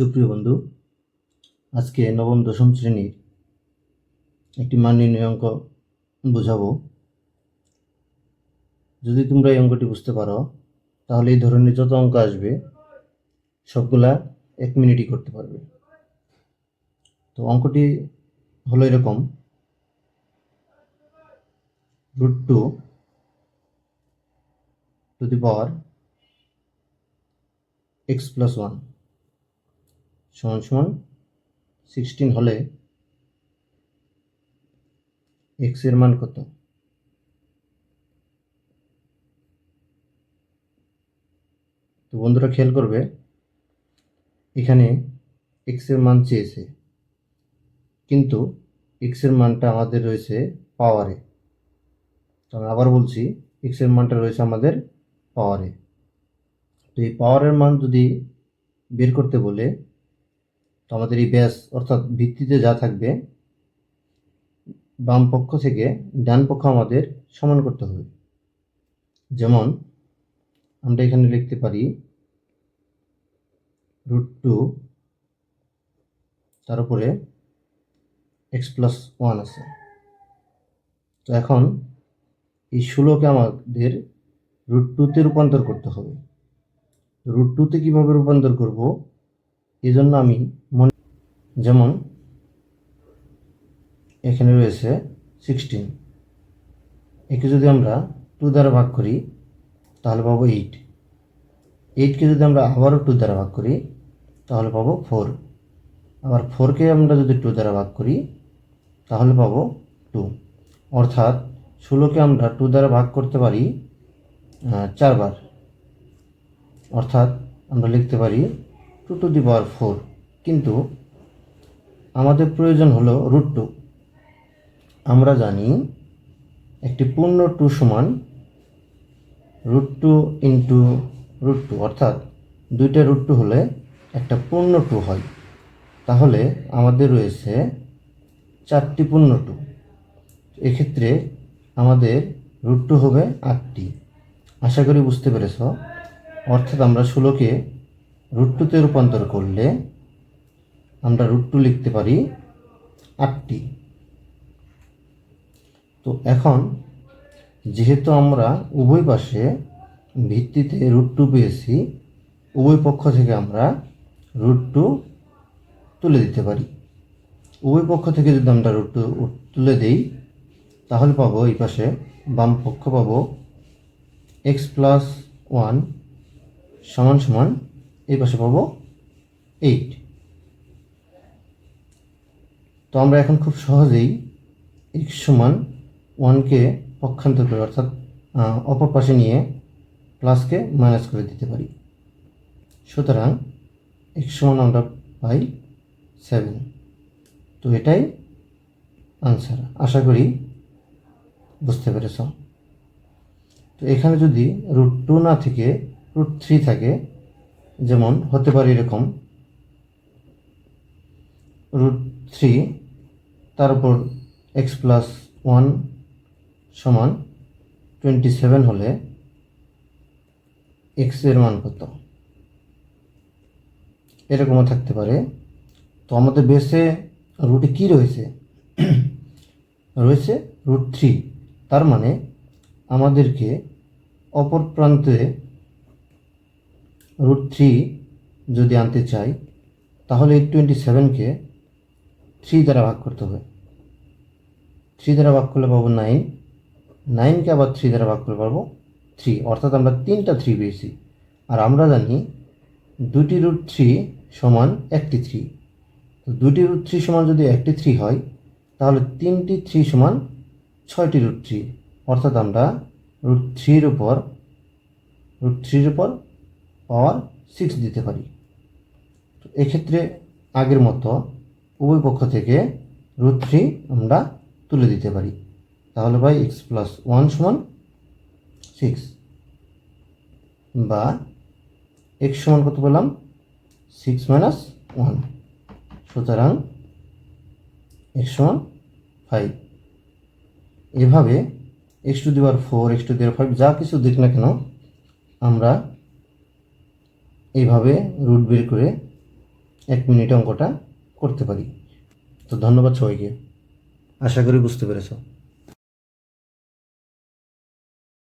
সুপ্রিয় বন্ধু, আজকে নবম, দশম শ্রেণির একটি মান নির্ণয় অঙ্ক বোঝাবো। যদি তোমরা এই অঙ্কটি বুঝতে পারো, তাহলে এই ধরনের যত অঙ্ক আসবে, সবগুলা এক মিনিটই করতে পারবে। তো অঙ্কটি হলো এরকম। Root two to the power x plus one. সমান সমান সিক্সটিন হলে এক্সের মান কত? তো বন্ধুরা খেয়াল করবে, এখানে এক্সের মান চেয়েছে, কিন্তু এক্সের মানটা আমাদের রয়েছে পাওয়ারে তো আমি আবার বলছি এক্সের মানটা রয়েছে আমাদের পাওয়ারে তো এই পাওয়ারের মান যদি বের করতে বলে তো আমাদের এই ব্যাস, অর্থাৎ ভিত্তিতে যা থাকবে, বাম পক্ষ থেকে ডান পক্ষ আমাদের সমান করতে হবে। যেমন, আমরা এখানে লিখতে পারি রুট টু, তার উপরে এক্স প্লাস ওয়ান আছে। তো এখন এই ষোলোকে আমাদের রুট টুতে রূপান্তর করতে হবে। রুট টুতে কীভাবে রূপান্তর করব? এই জন্য আমি মনে যেমন এখানে রয়েছে সিক্সটিন একে যদি আমরা টু দ্বারা ভাগ করি, তাহলে পাবো এইট এইটকে যদি আমরা আবারও টু দ্বারা ভাগ করি, তাহলে পাবো ফোর আবার ফোরকে আমরা যদি টু দ্বারা ভাগ করি, তাহলে পাবো টু অর্থাৎ ষোলোকে আমরা টু দ্বারা ভাগ করতে পারি চারবার। অর্থাৎ আমরা লিখতে পারি two to the power four কিন্তু আমাদের প্রয়োজন হলো রুট টু আমরা জানি একটি পূর্ণ টু সমান root two into root two অর্থাৎ দুইটা রুট টু হলে একটা পূর্ণ টু হয়। তাহলে আমাদের রয়েছে চারটি পূর্ণ টু এক্ষেত্রে আমাদের রুট টু হবে আটটি। আশা করি বুঝতে পেরেছ। অর্থাৎ আমরা ষোলোকে রুট টুতে রূপান্তর করলে আমরা রুট টু লিখতে পারি আটটি। তো এখন যেহেতু আমরা উভয় পাশে ভিত্তিতে রুট টু পেয়েছি, উভয় পক্ষ থেকে আমরা রুট টু তুলে দিতে পারি। উভয় পক্ষ থেকে যদি আমরা রুট টু তুলে দিই, তাহলে পাবো এই পাশে বাম পক্ষ পাবো এক্স প্লাস ওয়ান সমান সমান এই পাশে পাবো এইট তো আমরা এখন খুব সহজেই এক্স সমান ওয়ানকে পক্ষান্তর করে, অর্থাৎ অপর পাশে নিয়ে প্লাসকে মাইনাস করে দিতে পারি। সুতরাং এক্স সমান আমরা পাই সেভেন তো এটাই আনসার আশা করি বুঝতে পেরেছ। তো এখানে যদি রুট টু না থেকে রুট থ্রি থাকে যেমন হতে পারে এরকম। রুট থ্রি তার উপর এক্স প্লাস ওয়ান সমান টোয়েন্টি সেভেন হলে এক্সের মান কত? এরকমও থাকতে পারে। তো আমাদের বেসে রুটে কি রয়েছে? রয়েছে রুট থ্রি তার মানে আমাদেরকে অপর প্রান্তে রুট থ্রি যদি আনতে চাই, তাহলে টোয়েন্টি সেভেনকে থ্রি দ্বারা ভাগ করতে হবে থ্রি দ্বারা ভাগ করলে পাবো নাইন নাইনকে আবার থ্রি দ্বারা ভাগ করলে পাবো থ্রি অর্থাৎ আমরা তিনটা থ্রি পেয়েছি। আর আমরা জানি দুটি রুট থ্রি সমান একটি থ্রি দুটি রুট থ্রি সমান যদি একটি থ্রি হয়, তাহলে তিনটি থ্রি সমান ছয়টি রুট থ্রি অর্থাৎ আমরা রুট থ্রির উপর রুট থ্রির উপর পাওয়ার সিক্স দিতে পারি। তো এক্ষেত্রে আগের মতো উভয় পক্ষ থেকে রুট থ্রি আমরা তুলে দিতে পারি। তাহলে ভাই এক্স প্লাস ওয়ান সমান সিক্স বা এক্স সমান কত পেলাম? সিক্স মাইনাস ওয়ান সুতরাং এক্স সমান ফাইভ এভাবে এক্স টু দিবার ফোর এক্স টু দিবার ফাইভ যা কিছু দিক না কেন, আমরা এইভাবে রুট বের করে এক মিনিট অঙ্কটা করতে পারি। তো ধন্যবাদ সবাইকে। আশা করি বুঝতে পেরেছ।